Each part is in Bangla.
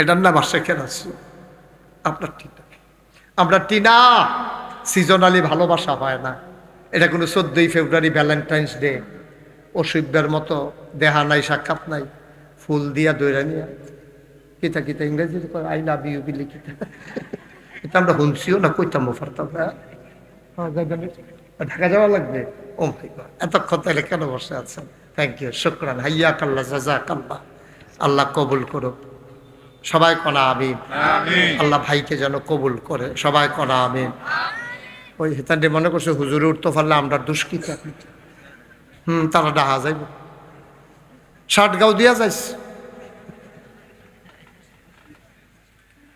এটার নাম আশেখে রাসুল আপনার টিনা। আমরা টিনা সিজনালি ভালোবাসা হয় না। এটা কোনো চোদ্দই ফেব্রুয়ারি ভ্যালেন্টাইন্স ডে অসুব্যের মতো দেহা নাই সাক্ষাৎ নাই। ফুল দিয়া দৈরা নিয়া। কিতা কিতা ইংরেজি আই লাভ ইউ বিলি কিতা। এটা আমরা শুনছিও না কইতাম পারতাম না। হ্যাঁ, ঢাকা যাওয়া লাগবে? ও গড এতক্ষণ তাহলে কেন বসে আছেন? থ্যাংক ইউ শুক্রান। হাইয়া কাল্লা জাজা কাল্লা আল্লাহ কবুল করুক। সবাই কনা আমিন। আল্লাহ ভাইকে যেন কবুল করে সবাই কনা আমিন। ওই হেতান্ডে মনে করছে হুজুরে উঠতে পারলে আমরা দুষ্কৃত হুম তারা ডাহা যাইব। ষাট গাও দিয়া যাইস।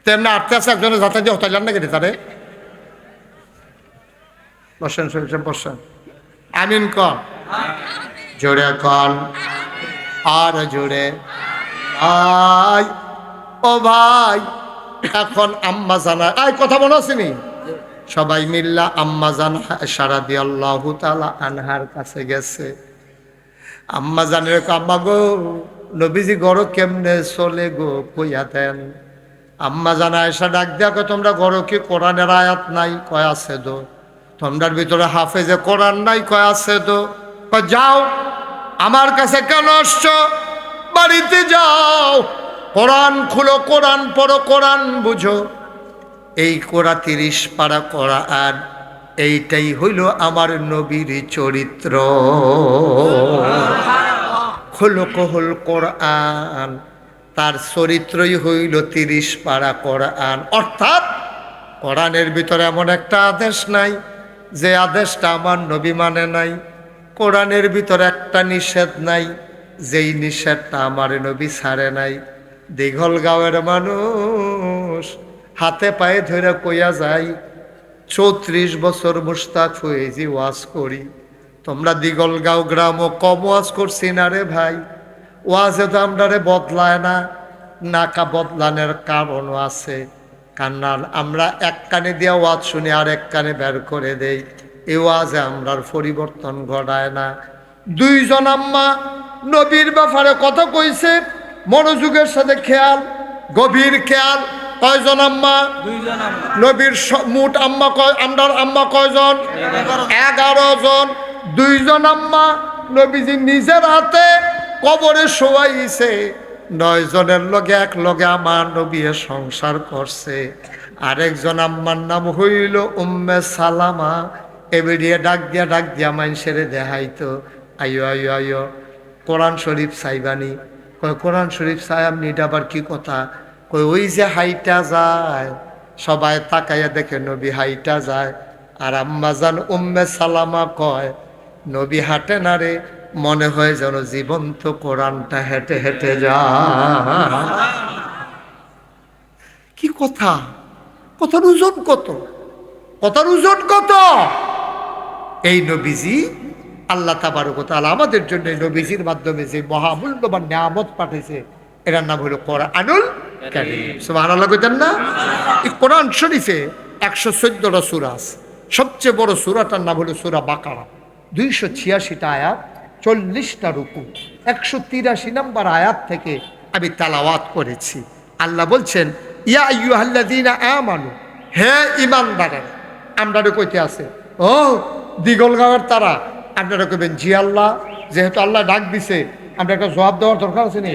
তেমনি আটতে আছে একজনের যাতে দিয়ে হতাইলাম না কেটে তারে? বসেন শুনছেন বসেন। আমিন কন। জোরে কন। আর জোরে। আই ও ভাই, এখন আম্মা জানা। আই কথা মনে আসেনি সবাই মিল্লা আম্মা জানা সারা দিয়ে আল্লাহ আনহার কাছে গেছে। আম্মা জানে আম্মা গো, নবীজি গড় কেমনে চলে গো কইয়া দেন? আম্মা জানা এসা ডাক কয়, তোমরা গড় কি কোরআনের আয়াত নাই? কয়, আছে তো। তোমরার ভিতরে হাফেজে কোরআন নাই? কয়, আছে তো। যাও, আমার কাছে কেন আসছো? বাড়িতে যাও। কোরআন খুলো, কোরআন পড়ো, কোরআন বুঝো। এই কোরা তিরিশ পারা করা আর এইটাই হইল আমার নবীর চরিত্র। খোলকহল কোরআন, তার চরিত্রই হইল তিরিশ পারা কোরআন। অর্থাৎ কোরআনের ভিতরে এমন একটা আদেশ নাই, যে আদেশটা আমার নবী মানে নাই। কোরআনের ভিতরে একটা নিষেধ নাই, যেই নিষেধটা আমার নবী ছাড়ে নাই। দীঘল গাঁয়ের মানুষ, হাতে পায়ে ধরে কইয়া যাই, চৌত্রিশ বছর মুস্তাক হয়েছি ওয়াজ করি। তোমরা দিগলগাঁও গ্রামও কম ওয়াজ করছি না রে ভাই। ওয়াজে তো আমরা রে বদলায় না, নাকা বদলানের কারণও আছে। কান্নান আমরা এক কানে দিয়া ওয়াজ শুনি, আর এক কানে বের করে দেই। এই ওয়াজে আমরার পরিবর্তন ঘটায় না। দুইজন আম্মা নবীর ব্যাপারে কথা কইছে মনোযোগের সাথে খেয়াল গভীর খেয়াল কয়জন আম্মা? নবীর মোট আম্মা কয় আমরার আম্মা কয়জন? এগারো জন। দুইজন আম্মা নবীজি নিজের হাতে কবরে শোয়াইছে। নয় জনের লগে এক লগে আমার নবী সংসার করছে। আরেকজন আম্মার নাম হইল উম্মে সালামা। এবেরিয়ে ডাক দিয়া ডাক দিয়া মাইনসেরে দেখাইতো। আইও আইও আইও কোরআন শরীফ চাইবানি কয়, কোরআন শরীফ আপনি, এটা আবার কি কথা? কই ওই যে হাইটা যায়, সবাই তাকাইয়া দেখে নবী হাইটা যায়। আর আম্মাজান উম্মে সালামা কয়, নবী হাঁটে না রে, মনে হয় যেন জীবন্ত কোরআনটা হেঁটে হেঁটে যায়। কি কথা? কথার ওজন কত? কথার ওজন কত? এই নবীজি আল্লাহ তাবারকতাল আমাদের জন্য নবীজির মাধ্যমে যে মহামূল্যবান নিয়ামত পাঠিয়েছে, এটার নাম হলো কোরআনুল কারীম। সুবহানাল্লাহ কইতেন না? এই কোরআন শরীফে একশো চোদ্দটা সুরা আছে। সবচেয়ে বড় সুরাটার নাম হলো সুরা বাকারা। দুইশো ছিয়াশিটা আয়াত, চল্লিশটা রুকু। একশো তিরাশি নম্বর আয়াত থেকে আমি তালাওয়াত করেছি। আল্লাহ বলছেন, ইয়া ইউ ইয়ুহাল্লাদিনা আমানু, হে ইমানদারেরা আমরা কইতে আছে, ও দিগলগাঁওয়ের তারা আপনারা কবেন জি আল্লাহ যেহেতু আল্লাহ ডাক দিছে আমরা একটা জবাব দেওয়ার দরকার আছে নি?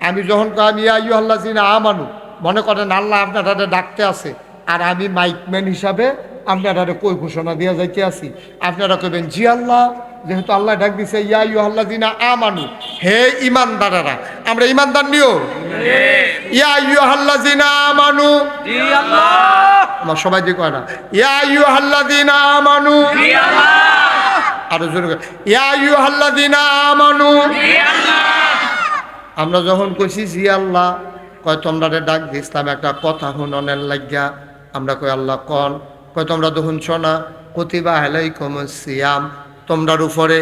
আমি যখন আমি আইয়ু আল্লাহ জিনা আমানু মনে করেন আল্লাহ আপনারা ডাকতে আছে আর আমি মাইকম্যান হিসাবে আপনারা কই ঘোষণা দিয়ে যাইতে আছি? আপনারা কইবেন জি আল্লাহ যেহেতু আল্লাহ ডাক দিছে ইয়া ইউ আল্লাহ দিনা আমানু হে ইমানদারেরা আমরা ইমানদার নিও? ইয়া ইউ আল্লাহ জিনা আমানু আমার সবাই দিয়ে কয় না ইয়া ইউ হাল্লাদিনা আমানু আরও জোরে আমানু। আমরা যখন কইছি জি আল্লাহ কয় তোমরা ডাক দিছিলাম একটা কথা শুননের লাগিয়া আমরা কই আল্লাহ কন? কয় তোমরা তো শুনছ না। কতিবা হেলাইকুম সিয়াম। তোমরার উপরে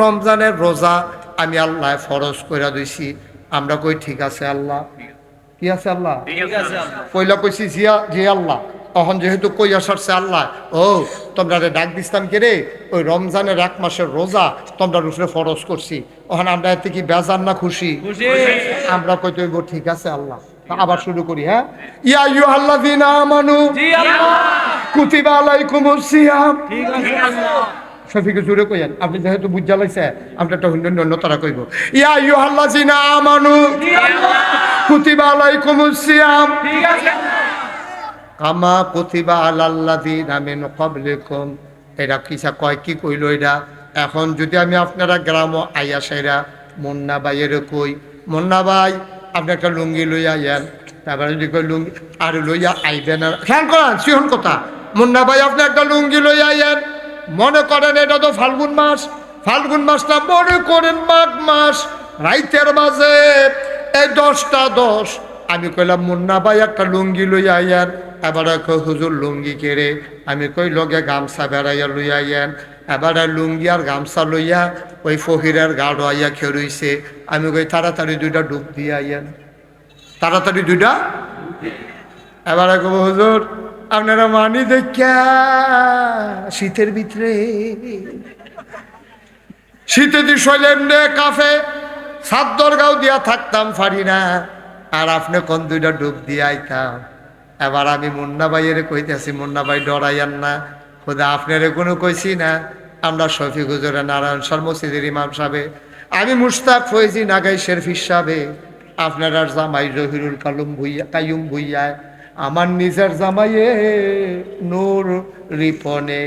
রমজানের রোজা আমি আল্লাহ ফরজ কইরা দিছি। আমরা কই ঠিক আছে আল্লাহ। কি আছে আল্লাহ। কইলা কইছি জিয়া জি আল্লাহ। তখন যেহেতু কই আসারছে আল্লাহ ও তোমরা রে ডাক দিস্তাম কে রে ওই রমজানের এক মাসের রোজা তোমরা রুফরে ফরজ করছি। ওখানে আমরা এতে কি বেজার না খুশি? আমরা কই তৈব ঠিক আছে আল্লাহ আবার শুরু করি হ্যাঁ? ইয়া আইয়ুহাল্লাযীনা আমানু জি আল্লাহ। কুতিবা আলাইকুমুস সিয়াম। ঠিক আছে আল্লাহ। শফিকে জুড়ে কইেন আপনি যেহেতু বুঝা লাইছে আপনি একটা অন্য অন্য তারা কইব। ইয়া আইয়ুহাল্লাযীনা আমানু জি আল্লাহ। কুতিবা আলাইকুমুস সিয়াম। ঠিক আছে কামা কুতিবা আলাল্লাযীনা মিন ক্বাবলিকুম। এটা কিসা কয়, কি কইল এটা এখন যদি আমি আপনারা গ্রাম আইয়া সাইরা মুন্না ভাইয়ের কই, মুন্না ভাই, আপনি একটা লুঙ্গি লইয়া আইয়েন, তারপরে যদি কই লুঙ্গি, আর লইয়া আইবেন আর খেয়াল করান, সিহন কথা। মুন্না ভাই, আপনি একটা লুঙ্গি লইয়া আইয়েন, মনে করেন এটা তো ফাল্গুন মাস, ফাল্গুন মাসটা মনে করেন মাঘ মাস, রাইতের মাঝে, এই দশটা দশ, আমি কইলাম, মুন্না ভাই, একটা লুঙ্গি লইয়া আইয়ান এবার হুজুর লুঙ্গি কেড়ে? আমি কই, লগে গামছা বেড়াইয়া লইয়া আইয়ান। এবার লুঙ্গি আর গামছা লইয়া ওই ফহিরের গাঢ় আইয়া খেরুইছে আমি কই, তাড়াতাড়ি দুইটা ডুব দিয়ে তাড়াতাড়ি দুইটা? এবারে কব, হুজুর, আপনারা মানি দেখা শীতের ভিতরে? শীতে দি শৈলেন রে কাফে সাদ্দর গাও দিয়া থাকতাম পারি না। আর আপনি কোন দুইটা ডুব দিয়ে আইতাম? এবার আমি মুন্না ভাইয়ের কইতেছি, মুন্না ভাই ডরাইয়ান না। খোদা আপনারে কোনো কইছি না। আমরা শফি গুজরে নারায়ণ সর মসজিদের ইমাম সাহেবে। আমি মুস্তাক ফয়েজি নাগাই শেরফিস সাহেবে। আপনার জামাই রহিরুল কালুম ভুইয়া কায়ুম ভুইয়ায় আমার নিজের জামাইয়ে নূর রিপনে।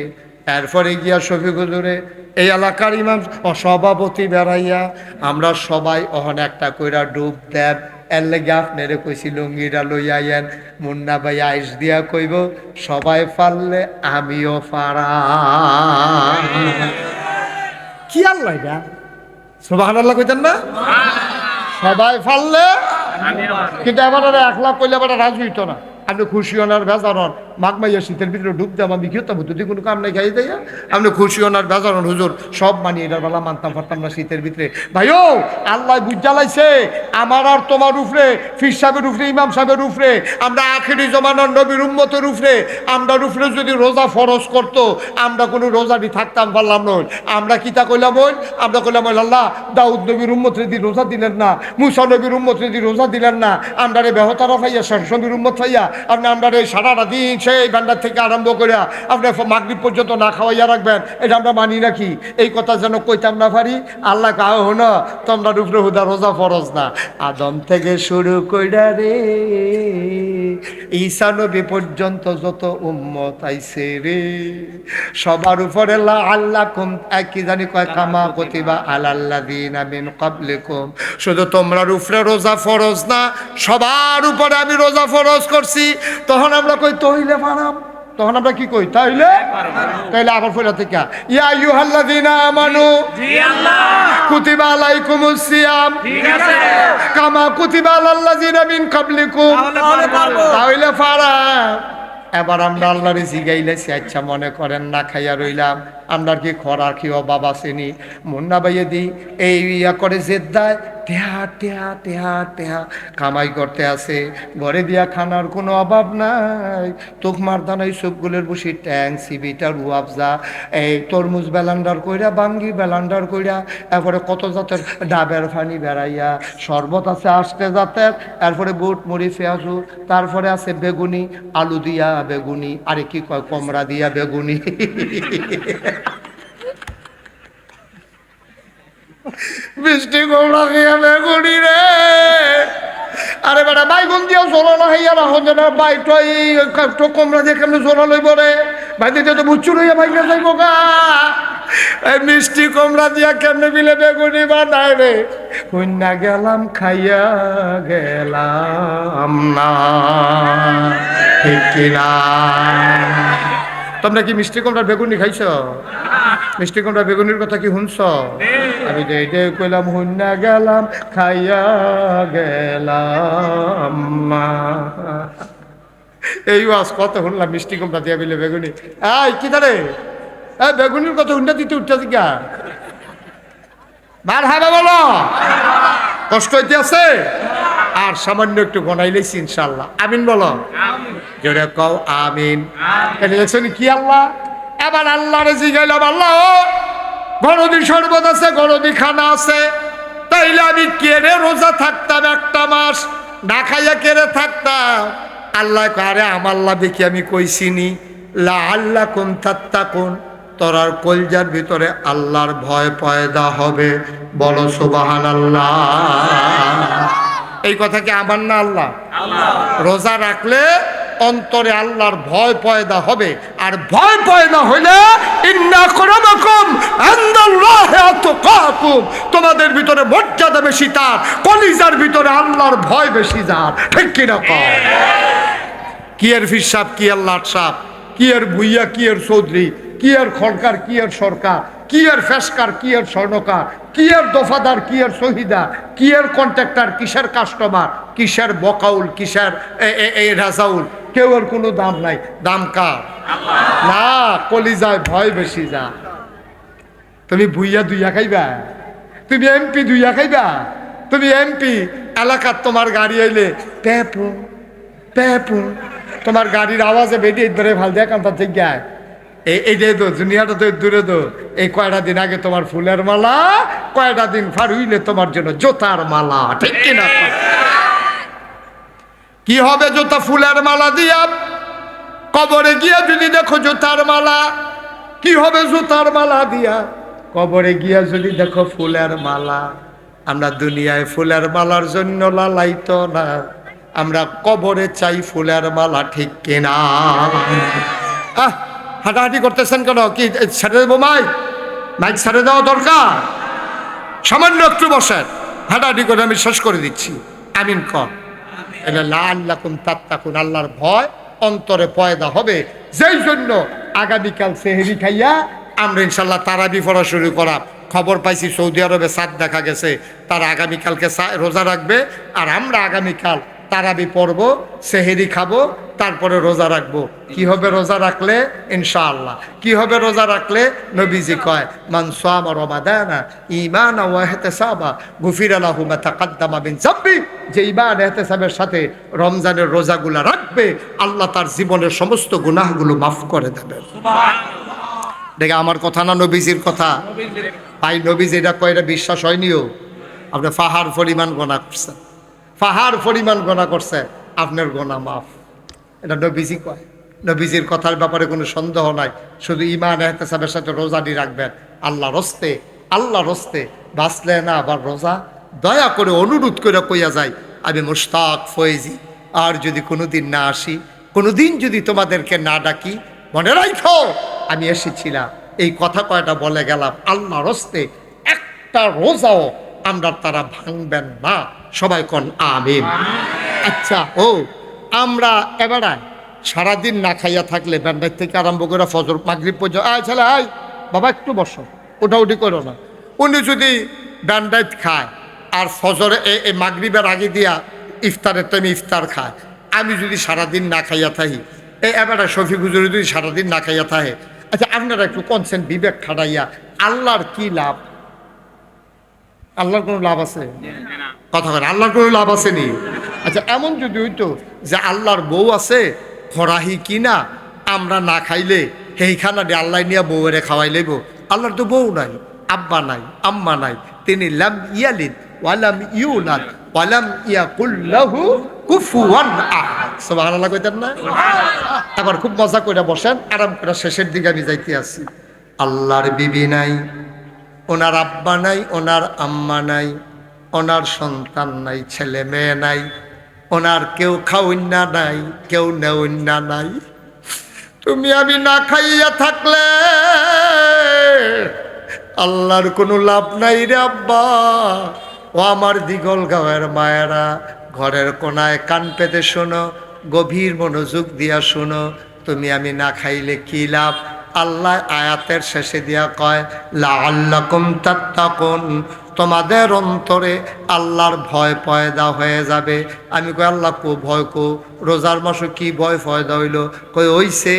এরপরে গিয়া শফিকুজুরে এই এলাকার ইমাম সভাপতি বেড়াইয়া, আমরা সবাই অহন একটা কইরা ডুব দেব। এর লেগে আপনারে কইছি লুঙ্গিটা লইয়া আইয়েন মুন্না ভাই আইস দিয়া কইব সবাই পারলে আমিও পারা কি আল্লাহ এটা? সুবাহ আল্লাহ কইতেন না? সবাই পারলে কিন্তু এবার আর এক লাখ কইলে এবার রাজি হইতো না। আপনি খুশি হনার বেজারন মাঘ মাইয়া শীতের ভিতরে ডুব দেব আমি কি হতাম যদি কোনো কাম নাই খাই দেয়? আপনি খুশি হনার বেজারন হুজুর, সব মানি, এটার বেলা মানতাম পারতাম না শীতের ভিতরে। ভাইও, আল্লাহ বুঝ জ্বালাইছে, আমার আর তোমার উফরে, ফির সাহেবের উফরে, ইমাম সাহেবের উফরে, আমরা আখেরি জমানার নবীর উম্মতের উফরে, আমরা উফরে যদি রোজা ফরজ করতো, আমরা কোনো রোজাটি থাকতাম পারলাম নয় আমরা কি তা কইলাম ওই? আমরা কইলাম ওই, আল্লাহ, দাউদ নবীর উম্মত রেদি রোজা দিলেন না, মুসা নবীর উম্মত রেদি রোজা দিলেন না, আমরা রে বেহতারা ফাইয়া শেষনবীর উম্মত ফাইয়া আপনি আমরা রে সারাটা দিন সেই ভান্ডার থেকে আরম্ভ করিয়া আপনি মাগরিব পর্যন্ত না খাওয়াইয়া রাখবেন, এটা আমরা মানি নাকি? এই কথা যেন কইতাম না পারি, আল্লাহ কাহ হন তোমরা রূপরে হুদা রোজা ফরজ না। আদম থেকে শুরু কইরা রে, ঈসা পর্যন্ত যত উম্মত আইছে রে, সবার উপরে আল্লাহ কুম কি জানি কয়, কামা কতিবা আলাল্লাদিন মিন কাবলিকুম শুধু তোমরা উপরে রোজা ফরজ না, সবার উপরে আমি রোজা ফরজ করছি। তখন আমরা কই তইলে পারাম। তখন আমরা কি কই? তাইলে? তাইলে আবার ফেরা থেকে। ইয়া আমানু। জি আল্লাহ। কুতিবা আলাইকুমুস সিয়াম। ঠিক আছে। কামা কুতিবা আলাল্লাযিনা মিন কাবলিকুম তাহলে পারব। তাহলে পারা। এবার আমরা আল্লাহরে জিগাইলেছি আচ্ছা মনে করেন না খাইয়া রইলাম। আমরা কি খরা কি অভাব আসেনি মুন্না বাইয়ে দি এই ইয়া করে জেদ্দায়। টেহা টেহা টেহা টেহা। কামাই করতে আছে। ঘরে দিয়া খানার কোনো অভাব নাই। তোকমার দানাই সবগুলোর বসি ট্যাং সিবিটার উয়াবজা এই তরমুজ বেলান্ডার কইরা, বাঙ্গি বেলান্ডার কইরা, এরপরে কত জাতের ডাবের ফানি বেড়াইয়া। শরবত আছে আসতে জাতের, এরপরে বুট, মুড়ি, পেঁয়াজু, তারপরে আছে বেগুনি, আলু দিয়া বেগুনি। আরে কি কয়, কমড়া দিয়া বেগুনি। বৃষ্টি কমড়া দিয়া বেগুনি রে। আরে বেটা, বাইগুন দিয়েও জোলা না, হইয়া না হন না বাইটো এই তো কমরা দিয়ে কেমনে জোলা লইব রে? ভাই, দিতে তো বুচ্ছু লইয়া বাইকে যাইব গা। এই মিষ্টি কমরা দিয়া কেমনে বিলে বেগুনি বা নাই রে? কন্যা গেলাম, খাইয়া গেলাম না। ঠিক তোমরা কি মিষ্টি কমরা বেগুনি খাইছ? মিষ্টি কমরা বেগুনির কথা কি শুনছ? আমি যে এইটাই কইলাম হুন্না গেলাম খাইয়া গেলাম না এই ওয়াজ কত শুনলাম মিষ্টি কমরা দিয়া বিলে বেগুনি। এই কি দাঁড়ে এই বেগুনির কথা হুন্ডা দিতে উঠতে দিকা বার হাবে বলো। কষ্ট হইতে আছে? আর সামান্য একটু গনাইলেছি ইনশাল্লাহ আমিন বলো। জোরে কও আমিন। এটা দেখছেন কি আল্লাহ? এবার আল্লাহরে জিগাইলাম আল্লাহ গরদি শরবত আছে গরদি খানা আছে। তাইলে আমি কেড়ে রোজা থাকতাম একটা মাস না খাইয়া কেড়ে থাকতাম। আল্লাহ আরে আমার লাভে কি আমি কইছিনি? লা আল্লাহ কোন থাত্তা কোন তোরার কলজার ভিতরে আল্লাহর ভয় পয়দা হবে বলো সুবাহান আল্লাহ এই কথা কি আমার না আল্লাহ। রোজা রাখলে অন্তরে আল্লাহর ভয় পয়দা হবে। আর ভয় পয়দা হইলে তোমাদের ভিতরে মর্যাদা বেশি তার, কলিজার ভিতরে আল্লাহর ভয় বেশি যার। ঠিক কি না কয়? কি এর ফিসাব কি এর লাট সাপ কি এর ভুইয়া, কি এর চৌধুরী, কি এর খড়কার, কি এর সরকার? কি এর ফেসকার, কি এর স্বর্ণকার, কি এর দফাদার, কি এর শহীদা কি এর কন্ট্রাক্টর কিসের কাস্টমার কিসের বকাউল, কিসের এই রাজাউল? কেউ এর কোনো দাম নাই। দাম কার? না, কলিজায় ভয় বেশি যা। তুমি ভুইয়া দুইয়া খাইবা? তুমি এমপি দুইয়া খাইবা? তুমি এমপি, এলাকার তোমার গাড়ি আইলে প্যাপু প্যাপু তোমার গাড়ির আওয়াজে বেরিয়ে ধরে ভালো দেখ ঠিক গায় এই যে তো দুনিয়াটা তো দূরে তো এই কয়টা দিন আগে তোমার ফুলের মালা, কয়টা দিন ফার হইলে তোমার জন্য জোতার মালা, ঠিক কিনা কি হবে জোতা ফুলের মালা দিয়া? কবরে গিয়া যদি দেখো জুতার মালা, কি হবে জুতার মালা দিয়া? কবরে গিয়া যদি দেখো ফুলের মালা, আমরা দুনিয়ায় ফুলের মালার জন্য লালাইত না। আমরা কবরে চাই ফুলের মালা, ঠিক কিনা আহ! হাঁটাহাঁটি করতেছেন কেন? কি ছেড়ে দেবো মাইক মাইক ছেড়ে দেওয়া দরকার? সামান্য একটু বসেন। হাঁটাহাঁটি করে আমি শেষ করে দিচ্ছি। আমিন কর। এটা লাল্লাকুম তাত্তাকুন আল্লাহর ভয় অন্তরে পয়দা হবে। যেই জন্য আগামীকাল সেহেরি খাইয়া আমরা ইনশাল্লাহ তারাবি পড়া শুরু করা খবর পাইছি সৌদি আরবে সাদ দেখা গেছে। তারা আগামীকালকে রোজা রাখবে। আর আমরা আগামীকাল তারাবি পড়ব সেহেরি খাব তারপরে রোজা রাখব। কি হবে রোজা রাখলে? ইনশাআল্লাহ। কি হবে রোজা রাখলে? নবীজি কয় মান সামা রমাদানা ঈমানা ওয়া ইহতিসাবা গুফিরা লাহু মা তাকাদ্দামা মিন যামবি। যে ঈমান ইহতিসাবের সাথে রমজানের রোজাগুলা রাখবে আল্লাহ তার জীবনের সমস্ত গুনাহগুলো মাফ করে দেবে দেখে আমার কথা না নবীজির কথা? ভাই নবীজি এটা কয় এটা বিশ্বাস হয়নিও? আপনি ফাহার পরিমাণ গোনা করছেন। ফাহার পরিমাণ গোনা করছে, আপনার গোনা মাফ। এটা নবীজি কয়। নবীজির কথার ব্যাপারে কোনো সন্দেহ নাই। শুধু ইমান এহতেসাবের সাথে রোজাটি রাখবেন। আল্লাহ রস্তে আল্লাহ রস্তে বাঁচলে না, আবার রোজা দয়া করে অনুরোধ করে কইয়া যাই আমি মুশতাক, ফয়েজি। আর যদি কোনোদিন না আসি, কোনোদিন যদি তোমাদেরকে না ডাকি, মনে রাখো আমি এসেছিলাম। এই কথা কয়টা বলে গেলাম। আল্লাহ রস্তে একটা রোজাও আমরা তারা ভাঙবেন না। সবাই কন আমিন। আচ্ছা ও, আমরা এবারে সারাদিন না খাইয়া থাকলে ব্যান্ডার থেকে আরম্ভ করে ফজর, মাগরিব পর্যন্ত। আয় ছেলে, আয়। বাবা, একটু বসো। ওটা উঠি করো না। উনি যদি ব্যান্ডাইট খায় আর ফজরে এ এ মাগরিবের আগে দিয়া ইফতারের টাইমে ইফতার খায়, আমি যদি সারাদিন না খাইয়া থাকি এই এবারে শফি হুজুরি যদি সারাদিন না খাইয়া থাকে। আচ্ছা আপনারা একটু কনসেন্ট বিবেক খাটাইয়া আল্লাহর কি লাভ? আল্লাহর কোনো লাভ আছে? কথা বলে আল্লাহর কোনো লাভ আছে নি আচ্ছা এমন যদি হইতো যে আল্লাহর বউ আছে খরাহি কিনা আমরা না খাইলে সেইখানা দিয়ে আল্লাহ নিয়ে বউরে খাওয়াই লইব। আল্লাহর তো বউ নাই আব্বা নাই আম্মা নাই। তিনি লাম ইয়ালিদ ওয়ালাম ইউলাদ ওয়ালাম ইয়াকুল্লাহু কুফুয়ান আহাদ। সুবহানাল্লাহ কইতেন না? এবার খুব মজা করে বসেন আরাম করে শেষের দিকে আমি যাইতে আছি আল্লাহর বিবি নাই ওনার আব্বা নাই, ওনার আম্মা নাই, ওনার সন্তান নাই, ছেলে মেয়ে নাই, ওনার কেউ খাউন্না নাই, কেউ নেউন্না নাই। তুমি আমি না খাইয়া থাকলে আল্লাহর কোনো লাভ নাই রে আব্বা। ও আমার দিগল গাঁয়ের মায়েরা, ঘরের কোনায় কান পেতে শোনো, গভীর মনোযোগ দিয়া শোনো, তুমি আমি না খাইলে কি লাভ? আল্লাহ আয়াতের শেষে দিয়া কয় লা আল্লাকুম তাত্তাকুন। তোমাদের অন্তরে আল্লাহর ভয় পয়দা হয়ে যাবে। আমি কই, আল্লাহ কো ভয় কো? রোজার মাসে কি ভয় পয়দা হইল? কই, ওইছে।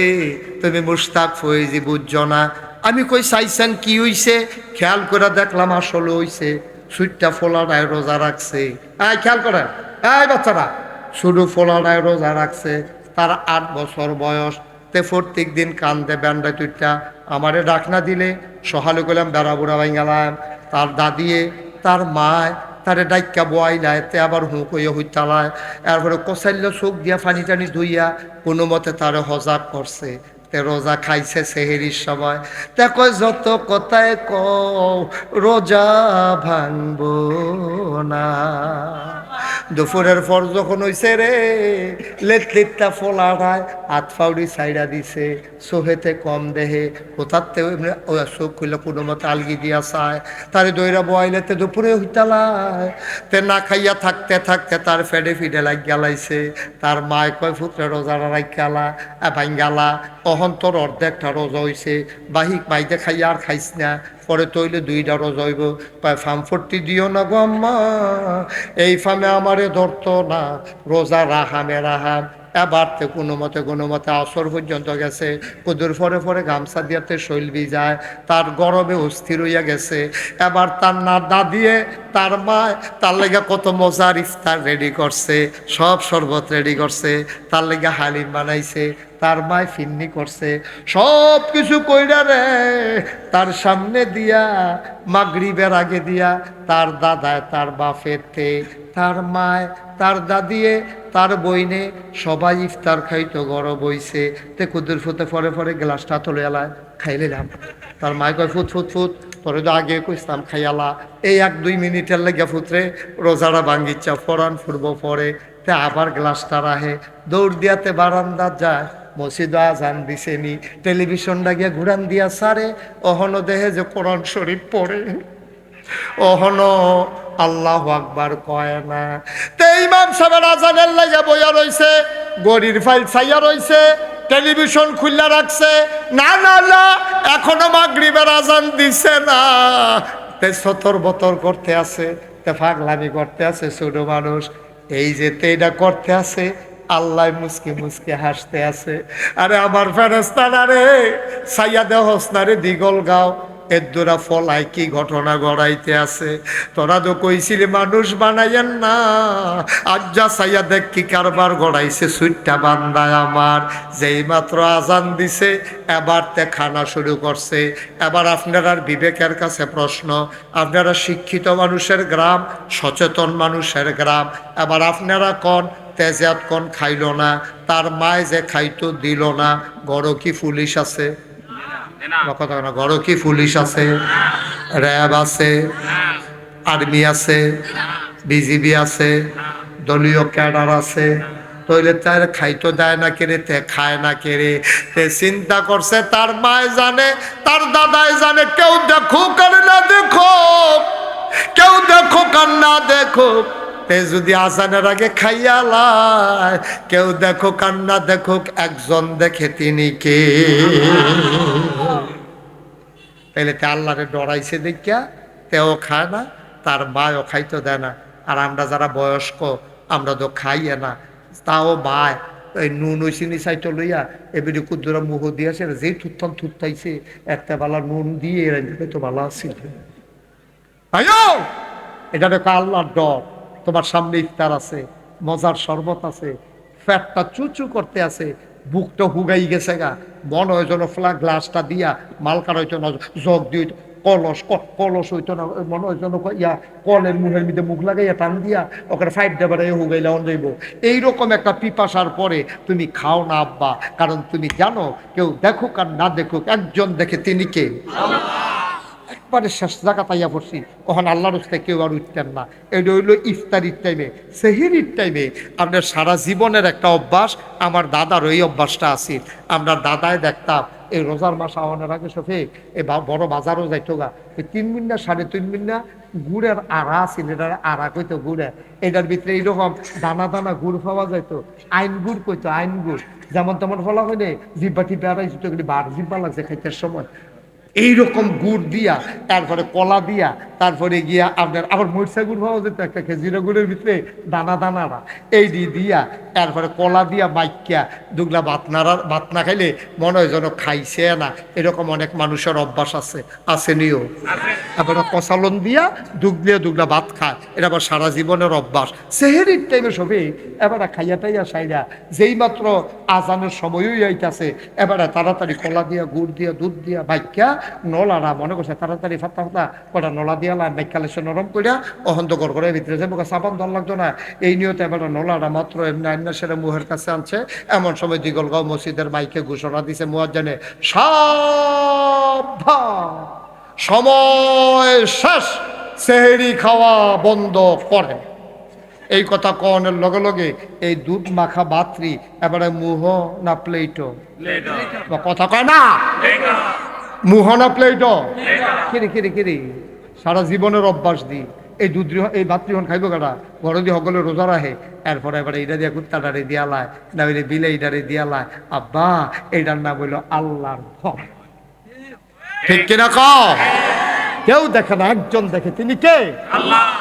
তুমি মুস্তাক ফয়েজি বুঝছ না। আমি কই, চাইছেন কি হইছে? খেয়াল করে দেখলাম আসলে হইছে। সুইটটা ফোলাটায় রোজা রাখছে। এই, খেয়াল করেন। এই, বাচ্চারা, শুধু ফোলাটায় রোজা রাখছে। তার আট বছর বয়স। তে প্রত্যেক দিন কান্দে ব্যান্ডা তুইটা। আমারে ডাকনা দিলে সহালে গেলাম বেড়া বুড়া ভাই গেলাম। তার দাদিয়ে, তার মায়, তারে ডাইকা বয়াইলায় তে আবার হুঁক হইয়া হইতালায় এরপরে কষাইল চোখ দিয়া পানি টানি ধুইয়া কোনো মতে তারে হজা করছে। তে রোজা খাইছে সেহেরির সময়। তে কয়, যত কথায় ক রোজা ভাঙব না। দুপুরের পর যখন হইছে রে, লেট লেটটা ফোলাড়ায় হাত ফাউড়ি সাইডা দিছে, সোহেতে কম দেহে কোথাতে চোখ খুললে কোনো মতে আলগি দিয়া চায়, তারে দইরা বয়াইলেতে দুপুরে হইতালায়, তে না খাইয়া থাকতে থাকতে তার ফেডে ফিডে লাগ গেলাইছে তার মায় কয় ফুটরে রোজারা রাখ গেলা ভাঙ্গালা অহন্তর অর্ধেকটা রোজা হইছে, বাহিক বাইতে খাইয়া আর খাইস না পরে তৈলে দুইটা রোজা হইব পায় ফার্ম ফর্তি দিও না গো আম্মা। এই ফার্মে আমারে ধরতো না, রোজা রাহামে রাহাম। এবার তে কোনো মতে কোনো মতে আসর পর্যন্ত গেছে, কুদুর পরে পরে গামছা দিয়াতে শৈলবি যায় তার গরমে অস্থির হইয়া গেছে। এবার তার না দাদিয়ে তার মা তার লেগে কত মজার ইফতার রেডি করছে, সব শরবত রেডি করছে, তার লেগে হালিম বানাইছে তার মায় ফিন্নি করছে। সব কিছু কইরা রে, তার সামনে দিয়া, মাগরিবের আগে দিয়া, তার দাদায়, তার বাপেতে, তার মায়, তার দাদিয়ে, তার বইনে সবাই ইফতার খাইতো, গরম বইছে তে কুদুর ফুতে পরে পরে গ্লাসটা তুলে এলায় খাইলাম তার মায় কয় ফুট ফুট ফুট পরে তো আগে কইসলাম খাইয়ালা। এই এক, দুই মিনিটের লেগে ফুটরে রোজারা ভাঙ্গিচ্ছা, ফরান ফুটব পরে। তে আবার গ্লাসটা রাহে, দৌড় দিয়াতে বারান্দা যায়। মসজিদ আজান দিছেনি। টেলিভিশনটা গিয়ে ঘুরান দিয়া, সারে, অহন দেহে যে কোরআন শরীফ পড়ে, অহন আল্লাহ আকবার কয় না। তে ইমাম সাহেবের আজানের লাগে বইয়া রইছে গড়ির ফাইল ছাইয়া রইছে, টেলিভিশন খুললা রাখছে। না না না, এখনও মাগরিবের আজান দিছে না। তে সতর বতর করতে আছে, তে ফাগলামি করতে আছে ছোট মানুষ। এই যে তেটা করতে আছে আল্লাহ মুসকে মুসকে হাসতে আছে। আরে আমার ফেরস্তানা রে হসনারে দিগল গাও। এদুরা ফলাই কি ঘটনা গড়াইতে আছে? তোরা তো কইছিলি মানুষ বানাইয়েন না। আজ যা সাইয়া দেখ কি কারবার গড়াইছে, সুইটটা বান্দায় আমার। যেই মাত্র আজান দিছে, এবার তে খানা শুরু করছে। এবার আপনার বিবেকের কাছে প্রশ্ন, আপনারা শিক্ষিত মানুষের গ্রাম, সচেতন মানুষের গ্রাম। এবার আপনারা কন তেজাত কন খাইল না তার মায় যে খাইতো দিল না গড় কি পুলিশ আছে? বা কথা না গড় কি পুলিশ আছে? র্যাব আছে? আর্মি আছে? বিজিবি আছে? দলীয় ক্যাডার আছে? তইলে তার খাইতো দেয় না কেড়ে তে খায় না কেড়ে তে চিন্তা করছে তার মায় জানে তার দাদাই জানে কেউ দেখুক আর না দেখুক কেউ দেখুক আর না দেখুক। যদি আজানের আগে খাইয়ালায় কেউ দেখো কান্না দেখুক, একজন দেখে তিনি কে? তাইলে তে আল্লাহরে ডরাইছে দেখিয়া, তেও খায় না, তার মায়ও খাইতে দেয় না। আর আমরা যারা বয়স্ক, আমরা তো খাইয়ে না। তাও বায় এই নুন ওই চিনি চাইতো লইয়া এবারে কুদ্দুরা মুহ দিয়েছে যেই থুত্তান থুত্তাইছে, একটা বেলা নুন দিয়ে রান্ধতে তো ভালো আয়ো! এটা দেখো আল্লাহর ডর। তোমার সামনে ইফতার আছে, মজার শরবত আছে, ফ্যাটটা চুচু করতে আছে, বুকটা হুগাই গেছে গা, মন হইতো না ফ্লা গ্লাসটা দিয়া, মালকার না, জগ দিয়ে কলস কলস হইতো না, মনে হইতো না ইয়া, কলের মুখের মধ্যে মুখ লাগাইয়া টান দিয়া, ওখানে ফাইভ দেবার হুগাইলে অন যাইব। এইরকম একটা পিপাসার পরে তুমি খাও না আব্বা, কারণ তুমি জানো, কেউ দেখুক আর না দেখুক, একজন দেখে তিনি কে? একবারে শেষ জায়গা পাইয়া পড়ছি ওখান আল্লাহর হস্তে কেউ আর উঠতেন না। এটা হইল ইফতারির টাইমে সেহেরির টাইমে আপনার সারা জীবনের একটা অভ্যাস, আমার দাদার ওই অভ্যাসটা আছে। আমরা দাদায় দেখতাম, এই রোজার মাস আওয়ানোর আগে সফে এই বড় বাজারও যাইতো গা। এই তিন মিনিট সাড়ে তিন মিনিট গুড়ের আড়া আছিল এটার আড়া কইতো গুড়ে। এটার ভিতরে এইরকম দানা দানা গুড় পাওয়া যাইতো। আইন গুড় কইতো, আইন গুড়। যেমন তেমন ফলা হইলে জিব্বা টিপে আড়াইছি তো বার জিব্বা লাগছে খাইতে সময়। এইরকম গুড় দিয়া, তারপরে কলা দিয়া, তারপরে গিয়া আপনার, আবার মরিচা গুড় পাওয়া যেত একটা খেজিরা গুড়ের ভিতরে দানা দানারা। এই দিয়ে দিয়া, তারপরে কলা দিয়া মাইকিয়া, দুগলা ভাত নাড়া, ভাত না খাইলে মনে হয় যেন খাইছে না। এরকম অনেক মানুষের অভ্যাস আছে আছে নিও আবার কষালন দিয়া দুগ দিয়ে দুগলা ভাত খায়, এটা আবার সারা জীবনের অভ্যাস। সেহেরির টাইমে সবে এবার খাইয়া টাইয়া সাইরা, যেই মাত্র আজানের সময়ই আইতাছে, এবারে তাড়াতাড়ি কলা দিয়া, গুড় দিয়া, দুধ দিয়া ভাইকা নলারা মনে করছে তাড়াতাড়ি ফাতা ফাতা কটা নলা দিয়া লাইন বাইকালে সে নরম করিয়া অহন্ত গড় করে ভিতরে যাব সাবান দল লাগতো না। এই নিয়তে এবার নলাটা মাত্র এমনি আইনা সেটা মুহের কাছে আনছে। এমন সময় দিগলগাঁও মসজিদের মাইকে ঘোষণা দিছে মুয়াজ্জানে সাবধান সময় শেষ সেহেরি খাওয়া বন্ধ করে। এই কথা কনের লগে লগে এই দুধ মাখা বাত্রি এবারে মুহ না প্লেটো কথা কয় না? মুহ প্লেট কিরে কিরে কিরে সারা জীবনের অভ্যাস দি। এই দুধ এই ভাতৃহন খাইব কাটা বড় দিয়ে সকলে রোজা রাখে এরপরে এবারে এটা দিয়ে কুত্তাটারে দিয়ালায় না হইলে বিলে এইটারে দিয়ালায় আব্বা এইটার নাম হইল আল্লাহর ঠিক কিনা ক কেউ দেখে না একজন দেখে। তিনি কে?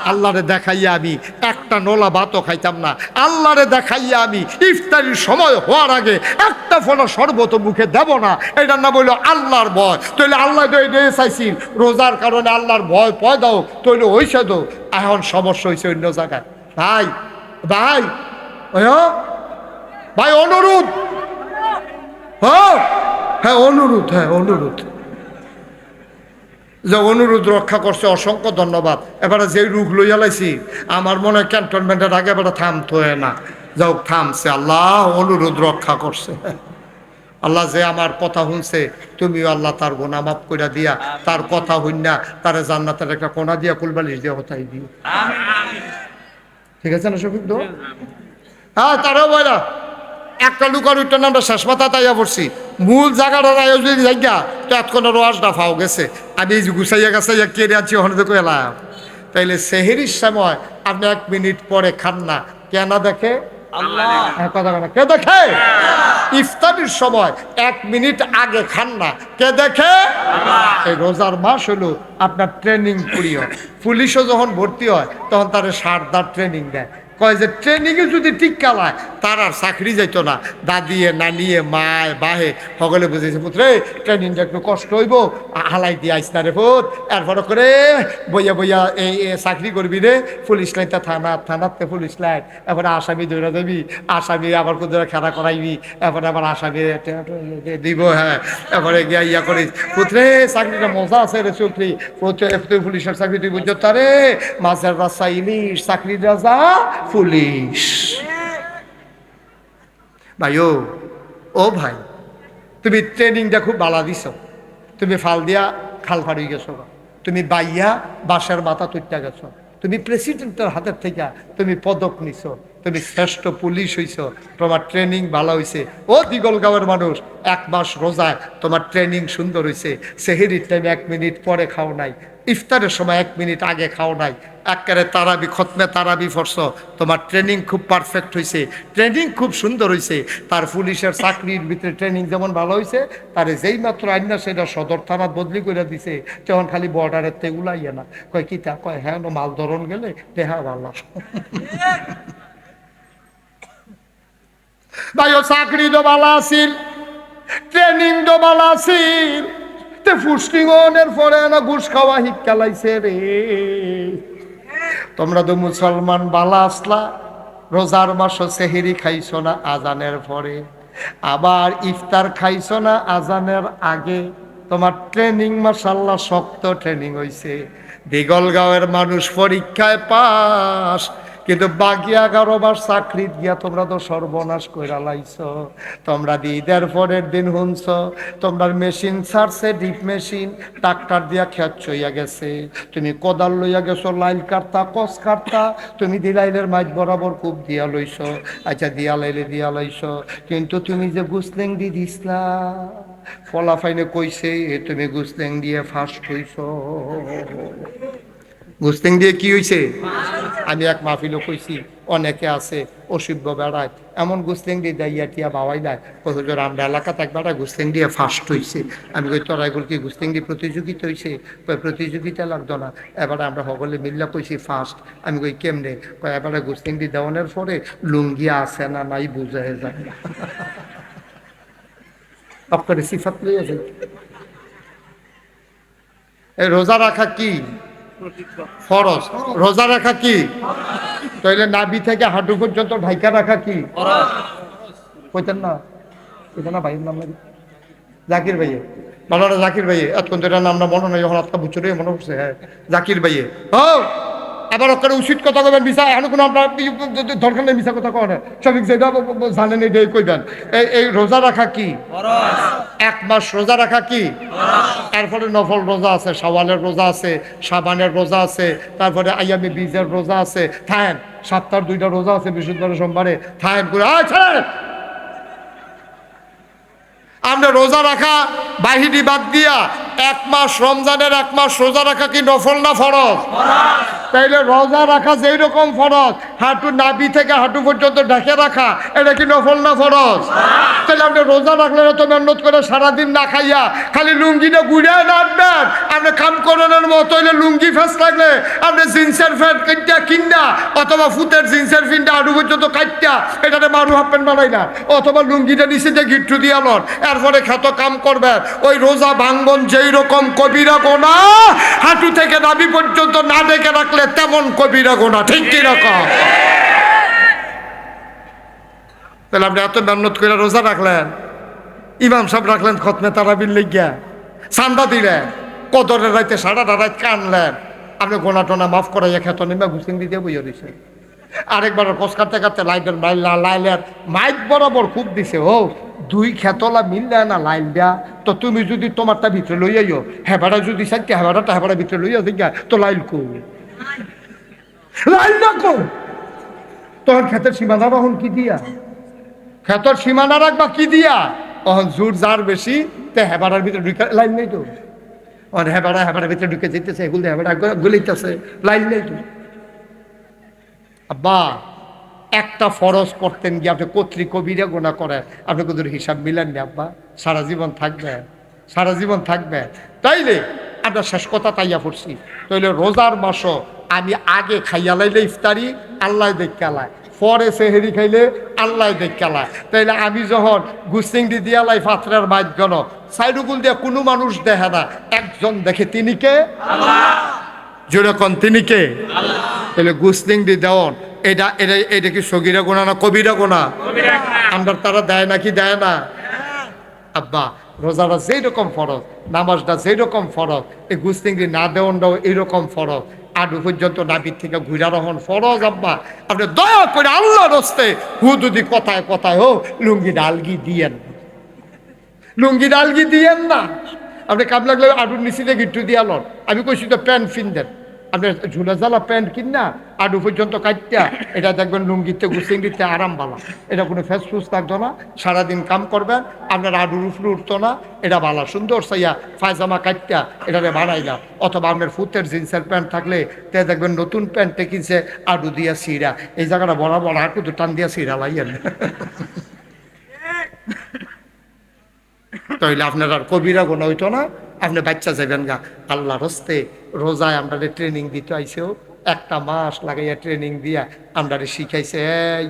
আল্লাহরে দেখাইয়া আমি একটা নোলা ভাতও খাইতাম না। আল্লাহরে দেখাইয়া আমি ইফতারির সময় হওয়ার আগে একটা ফোনা শরবত মুখে দেব না। এটা না বলল আল্লাহর ভয়। তৈলে আল্লাহ দিয়ে চাইছিল। রোজার কারণে আল্লাহর ভয় পয় দাও তৈলে হইছে তো। এখন সমস্যা হয়েছে অন্য জায়গায়। ভাই ভাই ভাই অনুরোধ। হ্যাঁ হ্যাঁ অনুরোধ হ্যাঁ অনুরোধ। যে অনুরোধ রক্ষা করছে অসংখ্য ধন্যবাদ। এবারে যে রুখ লইয়া লাইছি আমার মনে হয় ক্যান্টনমেন্টের আগে এবারে থামতে হয় না। যাও থামছে। আল্লাহ অনুরোধ রক্ষা করছে। আল্লাহ যে আমার কথা শুনছে তুমিও আল্লাহ তার গোনা মাফ করে দিয়া তার কথা হইন না তারে জান্নাতের একটা কোনা দিয়া কুলবালিশ দিয়া হতাই দিও। ঠিক আছে না শফিক দো? হ্যাঁ তারও বলা একটা লুকার উঠতে আমরা শেষ মাথা তাইয়া পড়ছি। মূল জায়গাটা রায় যদি জায়গা তো এতক্ষণ রোয়াজটা ফাও গেছে। আমি এই গুছাইয়া গাছাইয়া কেড়ে আছি ওখানে দেখো এলাম। তাইলে সেহেরির সময় আপনি এক মিনিট পরে খান না। কেন দেখে? হ্যাঁ, কথা কে দেখে? ইফতারির সময় এক মিনিট আগে খান না। কে দেখে? এই রোজার মাস হলো আপনার ট্রেনিং পিরিয়ড পুলিশও যখন ভর্তি হয় তখন তারা সারদার ট্রেনিং দেয়। কয় যে ট্রেনিংয়ে যদি ঠিক কালায় তার আর চাকরি যাইতো না। দাদিয়ে, নানিয়ে, মায়, বাহে, সকলে বুঝেছে পুত্রে ট্রেনিংটা একটু কষ্ট হইব, হালাই দিয়ে আইস না রে পুত। এরপর করে বইয়া বইয়া এই চাকরি করবি রে, পুলিশ লাইনটা থানা, থানাতে পুলিশ লাইন। এরপরে আসামি ধরে দেবি আসামি আবার কোথাও খেলা করাইবি। এরপরে আবার আসামি দিব হ্যাঁ। এরপরে গিয়া ইয়া করিস, পুত্রে, চাকরিটা মজা আছে রে চুকরি তুই পুলিশের চাকরি তুই বুঝছ তারে মাছের রাস্তা ইলিশ চাকরির রাজা পুলিশ। ভাই, ও ও ভাই, তুমি ট্রেনিংটা খুব বালা দিছ। তুমি ফাল দিয়া খাল ফাড়ি গেছো তুমি বাইয়া বাসার মাথা তুইটা গেছো। তুমি প্রেসিডেন্টের হাতের থেকে তুমি পদক নিছো। তুমি শ্রেষ্ঠ পুলিশ হইছ। তোমার ট্রেনিং ভালো হইছে। ও দিগলগাঁওয়ের মানুষ, এক মাস রোজায় তোমার ট্রেনিং সুন্দর হইছে। সেহেরির টাইমে এক মিনিট পরে খাও নাই। ইফতারের সময় এক মিনিট আগে খাও নাই। একেবারে তারাবি, খতমে তারাবি ফরস তোমার ট্রেনিং খুব পারফেক্ট হয়েছে ট্রেনিং খুব সুন্দর হয়েছে তার পুলিশের চাকরির ভিতরে ট্রেনিং যেমন ভালো হয়েছে তারে যেই মাত্র আইনা সেটা সদর থানাত বদলি করে দিছে। তখন খালি বর্ডারের তে উলাইয়া না। কয়, কি তা? কয় হ্যাঁ মাল ধরন গেলে দেহা ভালো। ভাই ও চাকরি তো ভালো আছিল। ট্রেনিং তো ভালো আছিল। তে পরে না ঘুষ খাওয়া শিক্ষা লাইছে রে। তোমরা তো মুসলমান বালা আসলা, রোজার মাসও সেহেরি খাইছো না আজানের পরে। আবার ইফতার খাইছো না আজানের আগে। তোমার ট্রেনিং মাসাল্লাহ শক্ত ট্রেনিং হইছে। দিগলগাঁওয়ের মানুষ পরীক্ষায় পাস কিন্তু বাকি এগারো বার চাকরি গিয়া তোমরা তো সর্বনাশ কইরা লাইছ। তোমরা ঈদের পরের দিন শুনছ তোমরা মেশিন ছাড়ছে, ডিপ মেশিন। ট্রাক্টর দিয়া খেত চইয়া গেছে। তুমি কোদাল লইয়া গেছো, লাইল কাটতা, কস কাটতা। তুমি দিলাইলের মাছ বরাবর খুব দিয়া লইছ। আচ্ছা দিয়া লাইলে দিয়া লইছ। কিন্তু তুমি যে গুসলেং দি দিসলা, ফলাফাইনে কইছে তুমি গুসলেং দিয়ে ফার্স্ট হইছ। গুস্তিং দিয়ে কি হয়েছে আমি এক মাহফিলও কইছি, অনেকে আছে অসিব্য বেড়ায়, এমন দিয়ে দাইয়া টিয়া বাবাই দেয়। কতজন আমরা এলাকাতে এক বেড়ায় গুস্তিং দিয়ে ফার্স্ট হয়েছে আমি কই, তোরা এগুলো কি দিয়ে প্রতিযোগিতা হয়েছে কই, প্রতিযোগিতা লাগতো না। এবারে আমরা সকলে মিল্লা কইছি ফার্স্ট আমি কই, কেমনে? কই, এবারে দিয়ে দেওয়ানোর পরে লুঙ্গি আছে না নাই বুঝে যায় না। আপনার সিফাত লইয়া যায় রোজা রাখা কি? ফরজ। রোজা রাখা কি? তাইলে নাবি থেকে হাঁটু পর্যন্ত ঢাইকা রাখা কি? কইতেন না। কইতেন না ভাইয়ের নাম জাকির ভাইয়া। মালানা জাকির ভাইয়ে। এতক্ষণ ধরে নামটা মনে নাই যখন আত্মা বুঝছ মনে পড়ছে হ্যাঁ। জাকির ভাইয়ে। ও আবার ওখানে উচিত কথা কবেন মিশা এখন কোনো আপনার দরকার নেই মিশা কথা কবেন সঠিক যেটা জানেন এটাই কইবেন। এই এই রোজা রাখা কি? এক মাস রোজা রাখা কি? তারপরে নফল রোজা আছে সওয়ালের রোজা আছে সাবানের রোজা আছে, তারপরে আইয়ামি বীজের রোজা আছে। থায়েন সাতটার দুইটা রোজা আছে, বৃহস্পতিবার, সোমবারে। থায়েন করে আয় ছেড়ে আমরা রোজা রাখা, বাহিনী বাদ দিয়া এক মাস রমজানের এক মাস রোজা রাখা কি নফল না ফরজ? তাইলে রোজা রাখা যেই রকম ফরজ, হাঁটু নাভি থেকে হাঁটু পর্যন্ত ঢেকে রাখা, এটা কি নফল না ফরজ? তাহলে আপনি রোজা রাখলে তো মেহনত করে সারাদিন না খাইয়া খালি লুঙ্গিটা গুড়ে নামবেন আপনি কাম করানোর মতো হইলে লুঙ্গি ফেস লাগলে আপনি জিন্সের ফ্যান কিনটা কিনা অথবা ফুতের জিন্সের ফিনটা হাঁটু পর্যন্ত কাটটা এটাতে মারু হাফ প্যান্ট বানাই না, অথবা লুঙ্গিটা নিচে দিয়ে গিট্টু দিয়া লন এরপরে খ্যাত কাম করবেন ওই রোজা ভাঙ্গন যেই রকম কবিরা গোনা, হাঁটু থেকে নাভি পর্যন্ত না ডেকে রাখলে তেমন কবিরা গোনা, ঠিক কীরকম তাহলে আপনি এত মেহনত করে রোজা রাখলেন, ইমাম সাহেব রাখলেন খতমে তারাবির লেগিয়া চান্দা দিলেন, কদরের রাইতে সারাটা রাত কানলেন। আপনি গোনা টোনা মাফ করাইয়া খেত নেমে ঘুষিং দিতে বইয়া দিছে। আরেকবার কস কাটতে কাটতে লাইটের লাইলের মাইক বরাবর খুব দিছে ও দুই খেতলা মিললে না লাইল দেয়া, তো তুমি যদি তোমারটা ভিতরে লইয়াইও হেবাটা যদি চাইতে হেবাটা হেবাটা ভিতরে লইয়া দিগা তো লাইল কো লাইল না কো তোর ক্ষেতের সীমানা তখন কি দিয়া? ক্ষেতর সীমানা রাখবা কি দিয়া? তখন জোর যার বেশি, তে হেবাটার ভিতরে ঢুকে, লাইন নেই তো। আর হেবাড়া হেবাড়ার ভিতরে ঢুকে যেতেছে এগুলো হেবাড়া গুলিতেছে, লাইন নেই তো। আব্বা একটা ফরজ করতেন গিয়ে আপনি কর্তৃ কবিরা গোনা করেন। আপনি কোথাও হিসাব মিলেন নি আব্বা? সারা জীবন থাকবে। সারা জীবন থাকবে। তাইলে আমরা শেষ কথা তাইয়া পড়ছি। তাইলে রোজার মাসও আমি আগে খাইয়া লাইলে ইফতারি আল্লাহ দেখালায় পরে সেহেরি খাইলে আল্লাহ দেখালায় তাইলে আমি যখন গুসিংডি দিয়ালাই পাত্রের মাঝ গণ সাইডুকুল দিয়ে কোনো মানুষ দেখে না। একজন দেখে তিনি কে? যেরকম তিনি কে? তাহলে গুসলিং দি দেওয়ান এটা এটা এটা কি সগিরা গোনা না কবিরা গোনা? আমরা তারা দেয় নাকি দেয় না? আব্বা রোজাটা যেই রকম ফরজ নামাজটা যেই রকম ফরজ এই গুসলিংটি না দেওয়ানটাও এইরকম ফরজ। আডু পর্যন্ত নাবির থেকে ঘুরা রহন ফরজ আব্বা। আপনি দয়া করে আল্লাহ রস্তে হু যদি কথায় কথায় হো লুঙ্গি ডালগি দিয়েন লুঙ্গি ডালগি দিয়েন না। আপনি কাম লাগলে আডুর গিট্টু দিয়া লন। আমি কইছি তো প্যান্ট ফিনদেন আপনি ঝুলা জ্বালা প্যান্ট কিন না আডু পর্যন্ত কাটটা এটা দেখবেন লুঙ্গিতে গুসিঙ্গিতে আরাম বালা এটা কোনো ফেস ফুস থাকতো না সারাদিন কাম করবেন আপনার আডুর উপরে উঠতো না এটা বালা সুন্দর সাইয়া ফায়জামা কাটটা এটারে বানাইলা অথবা আপনার ফুতের জিন্সের প্যান্ট থাকলে তে দেখবেন নতুন প্যান্টে কিনছে আডু দিয়া সিরা এই জায়গাটা বরাবর হাঁটু তো টান দিয়া সিরা লাইয়েন তাইলে আপনার আর কবিরা গোনা হইতো না আপনি বাচ্চা যাবেন গা। আল্লাহ হস্তে রোজায় আমরা ট্রেনিং দিতে আইসেও একটা মাস লাগাইয়া ট্রেনিং দিয়া আমরা শিখাইছে, এই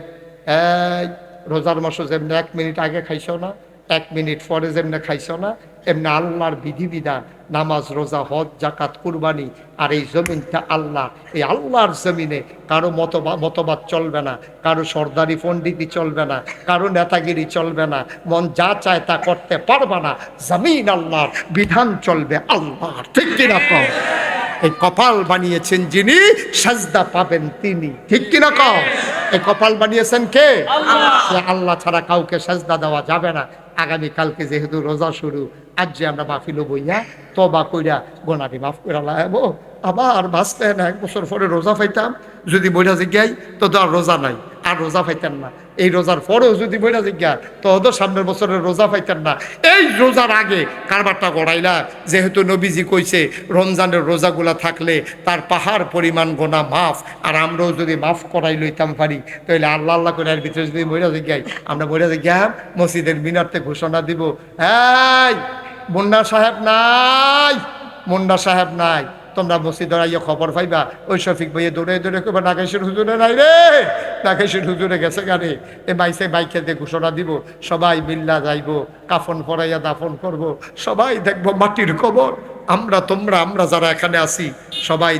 এই, রোজার মাসও যেমনি এক মিনিট আগে খাইছ না, এক মিনিট পরে যেমনি খাইছো না, এমনি আল্লাহর বিধিবিধান নামাজ রোজা হজ জাকাত কুরবানি আর এই জমিনটা আল্লাহ। এই আল্লাহর জমিনে কারও মতবাদ মতবাদ চলবে না কারও সর্দারি পণ্ডিতি চলবে না কারও নেতাগিরি চলবে না মন যা চায় তা করতে পারবে না জমিন আল্লাহর বিধান চলবে আল্লাহর। ঠিক কিনা কম এই কপাল বানিয়েছেন যিনি সাজদা পাবেন তিনি। ঠিক কিনা কম এই কপাল বানিয়েছেন কে? আল্লাহ ছাড়া কাউকে সাজদা দেওয়া যাবে না। আগামীকালকে যেহেতু রোজা শুরু আজ যে আমরা মাফিল বইয়া তো তবা কইরা গোনাটি মাফ করে লাগাবো আবার বাঁচতেন এক বছর পরে রোজা পাইতাম, যদি বইরা জিজ্ঞাই তো আর রোজা নাই। আর রোজা পাইতেন না। এই রোজার পরেও যদি বইরা জিজ্ঞা তো ওদের সামনের বছরের রোজা পাইতেন না। এই রোজার আগে কারবারটা গড়াইলা, যেহেতু নবীজি কইছে, রমজানের রোজাগুলা থাকলে তার পাহাড় পরিমাণ গোনা মাফ। আর আমরাও যদি মাফ করাই লইতাম পারি তাহলে আল্লাহ আল্লাহ করে এর ভিতরে যদি বইরা জিজ্ঞাই আমরা বইরা জিজ্ঞা মসজিদের মিনারতে ঘোষণা দিব। এই মুন্না সাহেব নাই, মুন্ডা সাহেব নাই। তোমরা মসজিদ দাঁড়াইয়া খবর পাইবা, ওই শফিক ভাইয়া দৌড়ে দৌড়ে কেবা নাগেশ্বর হুজুরে নাই রে, নাগেশ্বর হুজুরে গেছে গানে। এ মাইসে বাইকে দিয়ে ঘোষণা দিব, সবাই মিল্লা যাইব, কাফন পরাইয়া দাফন করব, সবাই দেখব মাটির খবর আমরা, তোমরা, আমরা যারা এখানে আছি, সবাই